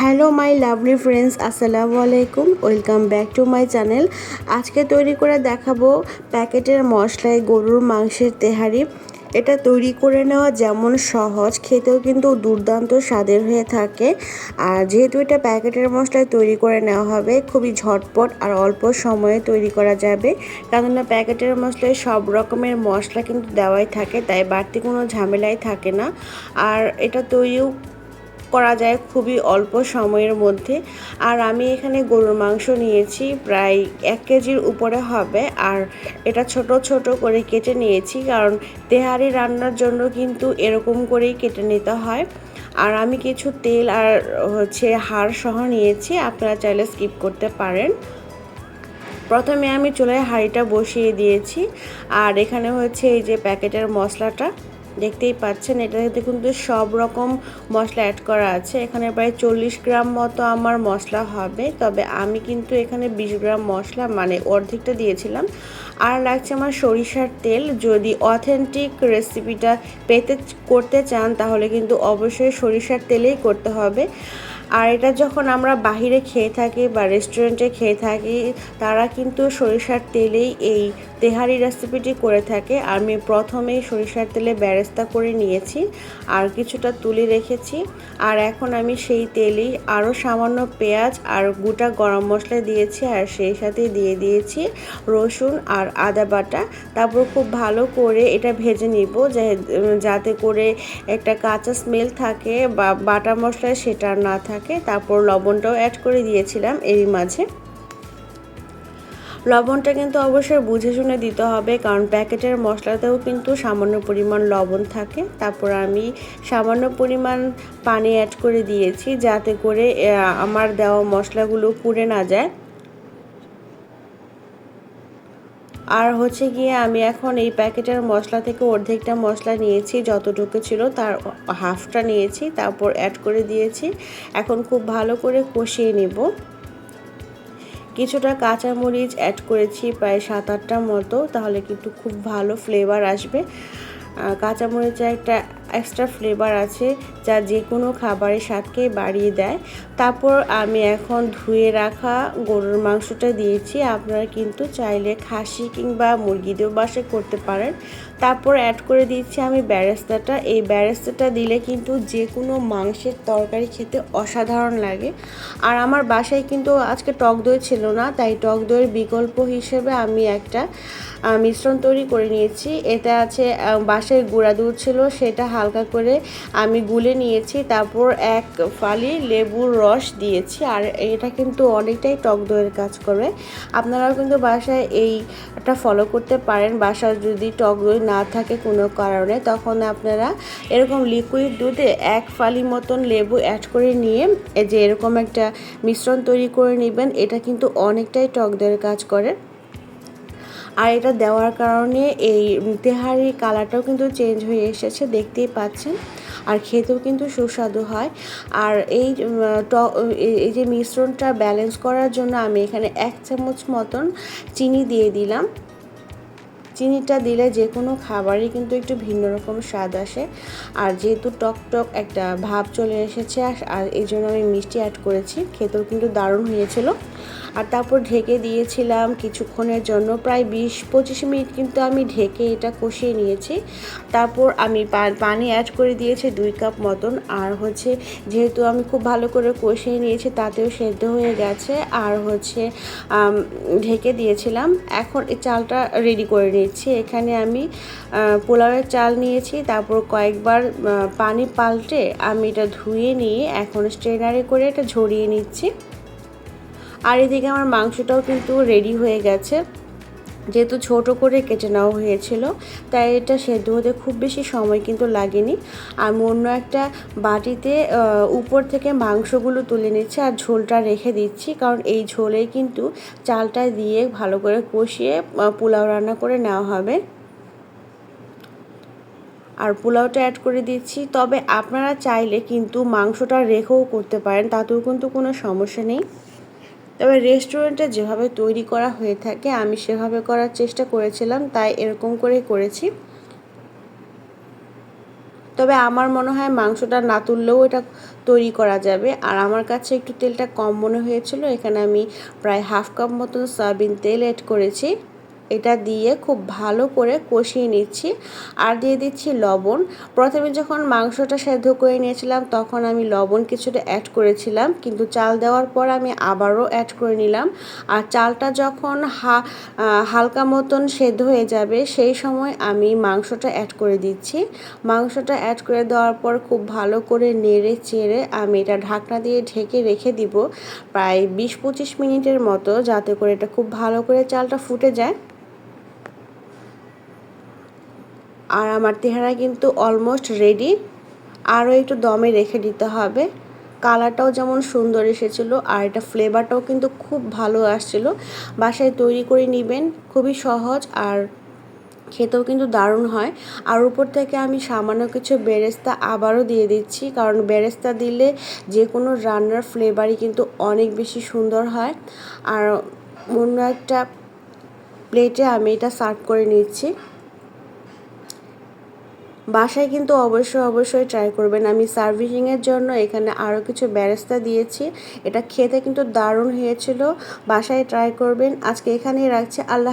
Hello my lovely friends, আসসালামু আলাইকুম, welcome back to my channel. আজকে তৈরি করে দেখাবো প্যাকেটের মশলায় গরুর মাংসের তেহারি। এটা তৈরি করে নেওয়া যেমন সহজ, খেতেও কিন্তু দুর্দান্ত স্বাদের হয়ে থাকে। আর যেহেতু এটা প্যাকেটের মশলায় তৈরি করে নেওয়া হবে, খুবই ঝটপট আর অল্প সময়ে তৈরি করা যাবে। কেননা প্যাকেটের মশলায় সব রকমের মশলা কিন্তু দেওয়াই থাকে, তাই বাড়তি কোনো ঝামেলাই থাকে না। আর এটা তৈরিও করা যায় খুবই অল্প সময়ের মধ্যে। আর আমি এখানে গরুর মাংস নিয়েছি, প্রায় এক কেজির উপরে হবে। আর এটা ছোট ছোট করে কেটে নিয়েছি, কারণ তেহারি রান্নার জন্য কিন্তু এরকম করেই কেটে নিতে হয়। আর আমি কিছু তেল আর হচ্ছে হাড় সহ নিয়েছি, আপনারা চাইলে স্কিপ করতে পারেন। প্রথমে আমি চুলায় হাঁড়িটা বসিয়ে দিয়েছি। আর এখানে হচ্ছে এই যে প্যাকেটের মশলাটা দেখতেই পাচ্ছেন এটাতে কিন্তু সব রকম মশলা অ্যাড করা আছে। এখানে প্রায় চল্লিশ গ্রাম মতো আমার মশলা হবে, তবে আমি কিন্তু এখানে বিশ গ্রাম মশলা মানে অর্ধেকটা দিয়েছিলাম। আর লাগছে আমার সরিষার তেল, যদি অথেন্টিক রেসিপিটা পেতে করতে চান, তাহলে কিন্তু অবশ্যই সরিষার তেলেই করতে হবে। আর এটা যখন আমরা বাহিরে খেয়ে থাকি বা রেস্টুরেন্টে খেয়ে থাকি, তারা কিন্তু সরিষার তেলেই এই তেহারি রেসিপিটি করে থাকে। আমি প্রথমেই সরিষার তেলে ব্যারেস্তা করে নিয়েছি, আর কিছুটা তুলে রেখেছি। আর এখন আমি সেই তেলেই আরও সামান্য পেঁয়াজ আর গোটা গরম মশলা দিয়েছি, আর সেই সাথে দিয়ে দিয়েছি রসুন আর আদা বাটা। তারপর খুব ভালো করে এটা ভেজে নিব যাতে করে একটা কাঁচা স্মেল থাকে বা বাটা মশলা সেটা না থাকে। তারপর লবণটাও অ্যাড করে দিয়েছিলাম এরই মাঝে। লবণটা কিন্তু অবশ্যই বুঝে শুনে দিতে হবে, কারণ প্যাকেটের মশলাতেও কিন্তু সামান্য পরিমাণ লবণ থাকে। তারপর আমি সামান্য পরিমাণ পানি অ্যাড করে দিয়েছি যাতে করে আমার দেওয়া মশলাগুলো পুড়ে না যায়। আর হচ্ছে গিয়ে আমি এখন এই প্যাকেটের মশলা থেকে অর্ধেকটা মশলা নিয়েছি, যতটুকু ছিল তার হাফটা নিয়েছি, তারপর অ্যাড করে দিয়েছি। এখন খুব ভালো করে কষিয়ে নেব। কিছুটা কাঁচামরিচ অ্যাড করেছি প্রায় সাত আটটার মতো, তাহলে কিন্তু খুব ভালো ফ্লেভার আসবে। কাঁচামরিচে একটা এক্সট্রা ফ্লেভার আছে যা যে কোনো খাবারের স্বাদকে বাড়িয়ে দেয়। তারপর আমি এখন ধুয়ে রাখা গরুর মাংসটা দিয়েছি। আপনারা কিন্তু চাইলে খাসি কিংবা মুরগি দিয়েও বাসে করতে পারেন। তারপর অ্যাড করে দিচ্ছি আমি ব্যারেস্তাটা। এই ব্যারেস্তাটা দিলে কিন্তু যে কোনো মাংসের তরকারি খেতে অসাধারণ লাগে। আর আমার বাসায় কিন্তু আজকে টক দই ছিল না, তাই টক দইয়ের বিকল্প হিসেবে আমি একটা মিশ্রণ তৈরি করে নিয়েছি। এটা আছে বাসায় গুঁড়া দুধ ছিল, সেটা হালকা করে আমি গুলে নিয়েছি, তারপর এক ফালি লেবুর রস দিয়েছি, আর এটা কিন্তু অনেকটাই টক দইয়ের কাজ করবে আপনারাও কিন্তু বাসায় এইটা ফলো করতে পারেন, বাসায় যদি টক দই না থাকে কোনো কারণে, তখন আপনারা এরকম লিকুইড দুধে এক ফালি মতন লেবু অ্যাড করে নিয়ে যে এরকম একটা মিশ্রণ তৈরি করে নেবেন, এটা কিন্তু অনেকটাই টক দইয়ের কাজ করে। আর এটা দেওয়ার কারণে এই তেহারির কালারটাও কিন্তু চেঞ্জ হয়ে এসেছে, দেখতেই পাচ্ছেন। আর খেতেও কিন্তু সুস্বাদু হয়। আর এই এই যে মিশ্রণটা ব্যালেন্স করার জন্য আমি এখানে এক চামচ মতন চিনি দিয়ে দিলাম। চিনিটা দিলে যে কোনো খাবারই কিন্তু একটু ভিন্ন রকম স্বাদ আসে। আর যেহেতু টক টক একটা ভাব চলে এসেছে আর এই জন্য আমি মিষ্টি অ্যাড করেছি। খেতেও কিন্তু দারুণ হয়েছিল। আর তারপর ঢেকে দিয়েছিলাম কিছুক্ষণের জন্য, প্রায় বিশ পঁচিশ মিনিট কিন্তু আমি ঢেকে এটা কষিয়ে নিয়েছি। তারপর আমি পানি অ্যাড করে দিয়েছি দুই কাপ মতন। আর হচ্ছে যেহেতু আমি খুব ভালো করে কষিয়ে নিয়েছি, তাতেও সেদ্ধ হয়ে গেছে। আর হচ্ছে ঢেকে দিয়েছিলাম। এখন এই চালটা রেডি করে নিচ্ছি এখানে আমি পোলাওয়ের চাল নিয়েছি, তারপর কয়েকবার পানি পাল্টে আমি এটা ধুয়ে নিয়ে এখন স্ট্রেনারে করে এটা ঝরিয়ে নিচ্ছি। আর এদিকে আমার মাংসটাও কিন্তু রেডি হয়ে গেছে। যেহেতু ছোট করে কেটে নেওয়া হয়েছিল, তাই এটা সেদ্ধ হতে খুব বেশি সময় কিন্তু লাগেনি। আমি অন্য একটা বাটিতে উপর থেকে মাংসগুলো তুলে নিচ্ছি আর ঝোলটা রেখে দিচ্ছি। কারণ এই ঝোলে কিন্তু চালটা দিয়ে ভালো করে কষিয়ে পোলাও রান্না করে নেওয়া হবে। আর পোলাওটা অ্যাড করে দিচ্ছি। তবে আপনারা চাইলে কিন্তু মাংসটা রেখেও করতে পারেন, তাতেও কিন্তু কোনো সমস্যা নেই। তবে রেস্টুরেন্টে যেভাবে তৈরি করা হয়ে থাকে, আমি সেভাবে করার চেষ্টা করেছিলাম, তাই এরকম করে করেছি। তবে আমার মনে হয় মাংসটা না তুললেও এটা তৈরি করা যাবে। আর আমার কাছে একটু তেলটা কম মনে হয়েছিল, এখানে আমি প্রায় হাফ কাপ মতন সয়াবিন তেল এড করেছি। এটা দিয়ে খুব ভালো করে কষিয়ে নিচ্ছি। আর দিয়ে দিচ্ছি লবণ। প্রথমে যখন মাংসটা সেদ্ধ করে নিয়েছিলাম, তখন আমি লবণ কিছুটা অ্যাড করেছিলাম। কিন্তু চাল দেওয়ার পর আমি আবারও অ্যাড করে নিলাম। আর চালটা যখন হা হালকা মতন সেদ্ধ হয়ে যাবে, সেই সময় আমি মাংসটা অ্যাড করে দিচ্ছি। মাংসটা অ্যাড করে দেওয়ার পর খুব ভালো করে নেড়ে চেড়ে আমি এটা ঢাকনা দিয়ে ঢেকে রেখে দিব। প্রায় বিশ পঁচিশ মিনিটের মতো, যাতে করে এটা খুব ভালো করে চালটা ফুটে যায়। আর আমার তেহারা কিন্তু অলমোস্ট রেডি আরও একটু দমে রেখে দিতে হবে। কালারটাও যেমন সুন্দর এসেছিল, আর এটা ফ্লেভারটাও কিন্তু খুব ভালো আসছিল। বাসায় তৈরি করে নেবেন, খুবই সহজ আর খেতেও কিন্তু দারুণ হয়। আর উপর থেকে আমি সামান্য কিছু বেরেস্তা আবারও দিয়ে দিচ্ছি, কারণ বেরেস্তা দিলে যে কোনো রান্নার ফ্লেভারই কিন্তু অনেক বেশি সুন্দর হয়। আর অন্য একটা প্লেটে আমি এটা সার্ভ করে নিচ্ছি। বাসায় কিন্তু অবশ্যই অবশ্যই ট্রাই করবেন। আমি সার্ভিসিংয়ের জন্য এখানে আরও কিছু ব্যারেস্তা দিয়েছি। এটা খেতে কিন্তু দারুণ হয়েছিল। বাসায় ট্রাই করবেন। আজকে এখানেই রাখছি। আল্লাহ